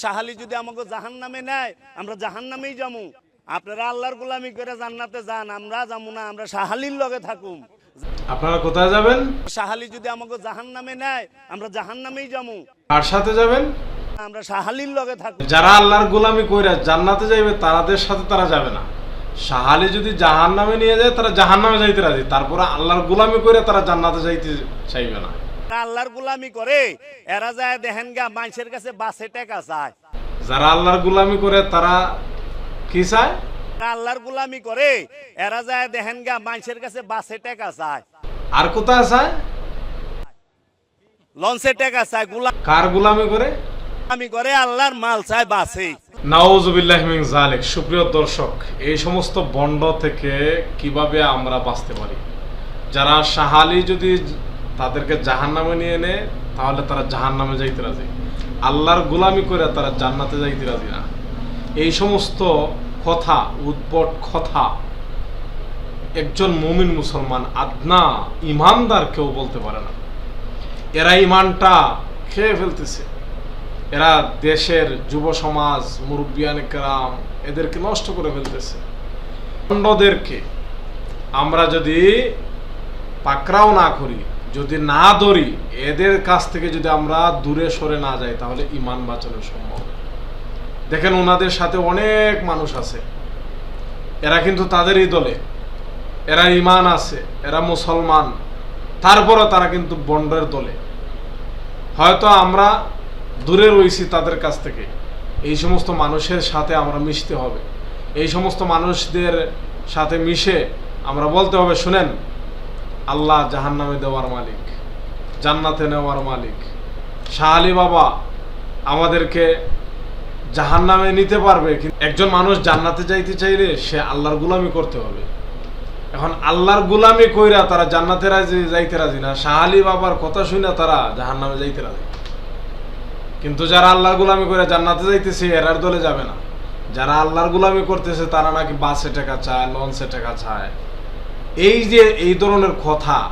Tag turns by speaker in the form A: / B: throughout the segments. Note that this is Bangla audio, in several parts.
A: সাহালি যদি আমাকে জাহান নামে নেয় আমরা জাহান নামেই যামু। আপনারা আল্লাহর গোলামি করে জান্নাতে যান আমরা যামু না আমরা সাহালির লগে থাকুম।
B: আপনারা কোথায় যাবেন?
A: সাহালি যদি আমাকে জাহান নামে নেয় আমরা জাহান নামেই যামু।
B: কার সাথে যাবেন?
A: আমরা সাহালির লগে থাকুম।
B: যারা আল্লাহর গোলামি কইরা জান্নাতে যাইবে তাদের সাথে তারা যাবে না। সাহালি যদি জাহান নামে নিয়ে যায় তারা জাহান নামে যাইতে রাজি। তারপরে আল্লাহর গোলামি করে তারা জান্নাতে যাইতে চাইবে না।
A: আল্লাহর গোলামি করে এরা যায় দেখেন গা মানুষের কাছে বাসে টাকা চায়।
B: যারা আল্লাহর গোলামি করে তারা কি চায়?
A: আল্লাহর গোলামি করে এরা যায় দেখেন গা মানুষের কাছে বাসে টাকা চায়।
B: আর কোথায় চায়?
A: লঞ্চে টাকা চায়
B: কার গোলামি করে?
A: গোলামি করে আল্লাহর মাল চায় বাসে।
B: নাওজুবিল্লাহ মিন জালেক সুপ্রিয় দর্শক এই সমস্ত বন্ড থেকে কীভাবে আমরা বাঁচতে পারি? যারা সাহালি যদি তাদেরকে জাহান্নামে নিয়ে এনে তাহলে তারা জাহান্নামে যাইতে রাজি। আল্লাহর গোলামি করে তারা জান্নাতে যাইতে রাজি না। এই সমস্ত কথা, উদ্ভট কথা, একজন মুমিন মুসলমান, আদনা, ইমানদার কেউ বলতে পারে না। এরা ইমানটা খেয়ে ফেলতেছে। এরা দেশের যুব সমাজ, মুরব্বিয়ান কেরাম, এদেরকে নষ্ট করে ফেলতেছে। খণ্ডদেরকে আমরা যদি পাকড়াও না করি যদি না ধরি, এদের কাছ থেকে যদি আমরা দূরে সরে না যাই, তাহলে ইমান বাঁচানো সম্ভব। দেখেন ওনাদের সাথে অনেক মানুষ আছে। এরা কিন্তু তাদেরই দলে এরা ইমান আছে, এরা মুসলমান। তারপরও তারা কিন্তু বন্ডের দলে। হয়তো আমরা দূরে রয়েছি তাদের কাছ থেকে। এই সমস্ত মানুষের সাথে আমরা মিশতে হবে। এই সমস্ত মানুষদের সাথে মিশে আমরা বলতে হবে, শুনেন আল্লাহ জাহান্নামে দেওয়ার মালিক, জান্নাতে নেওয়ার মালিক। শাহ আলী বাবা আমাদেরকে জাহান্নামে নিতে পারবে, কিন্তু একজন মানুষ জান্নাতে যাইতে চাইলে সে আল্লাহর গুলামি করতে হবে। এখন আল্লাহর গুলামি কইরা তারা জান্নাতে রাজি, যাইতে রাজি না। শাহ আলী বাবার কথা শুনে তারা জাহান্নামে যাইতে রাজি। কিন্তু যারা আল্লাহর গুলামি করে জান্নাতে যাইতেছে এরার দলে যাবে না। যারা আল্লাহর গুলামি করতেছে, তারা নাকি বাসে টাকা চায়, লঞ্চে টাকা চায়। এই যে এই ধরনের কথা,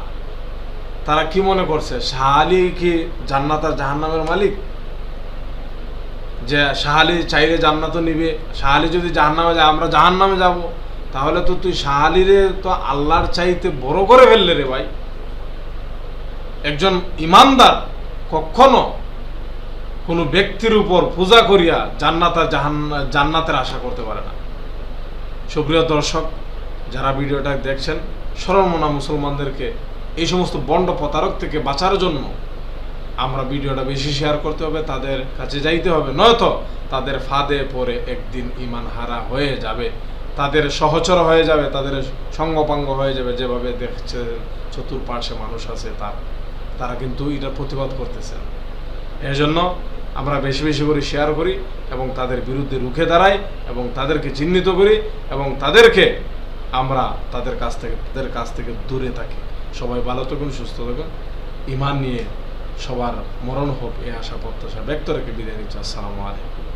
B: তারা কি মনে করছে? শাহালি কি জান্নাত আর জাহান্নামের মালিক? যে শাহালি চাইলে জান্নাত নিবে শাহালি যদি জাহান্নামে যায়, আমরা জাহান্নামে যাব। তাহলে তো তুই শাহালিরে তো আল্লাহর চাইতে বড় করে ফেললে রে ভাই। একজন ইমানদার কখনো কোনো ব্যক্তির উপর পূজা করিয়া জান্নাত আর জাহান জান্নাতের আশা করতে পারে না। সুপ্রিয় দর্শক যারা ভিডিওটা দেখছেন, সরলমনা মুসলমানদেরকে এই সমস্ত বন্ড প্রতারক থেকে বাঁচার জন্য আমরা ভিডিওটা বেশি শেয়ার করতে হবে, তাদের কাছে যাইতে হবে। নয়তো তাদের ফাঁদে পরে একদিন ইমান হারা হয়ে যাবে, তাদের সহচর হয়ে যাবে, তাদের সঙ্গপাঙ্গ হয়ে যাবে। যেভাবে দেখছে চতুর্পার্শ্বে মানুষ আছে, তার, তারা কিন্তু এটা প্রতিবাদ করতেছেন এর জন্য আমরা বেশি বেশি করে শেয়ার করি এবং তাদের বিরুদ্ধে রুখে দাঁড়াই এবং তাদেরকে চিহ্নিত করি এবং তাদেরকে আমরা তাদের কাছ থেকে, তাদের কাছ থেকে দূরে থাকি। সবাই ভালো থাকুন, সুস্থ থাকুন। ইমান নিয়ে সবার মরণ হোক, এই আশা, প্রত্যাশা ব্যক্ত রেখে বিদায় নিচ্ছি। আসসালামু আলাইকুম।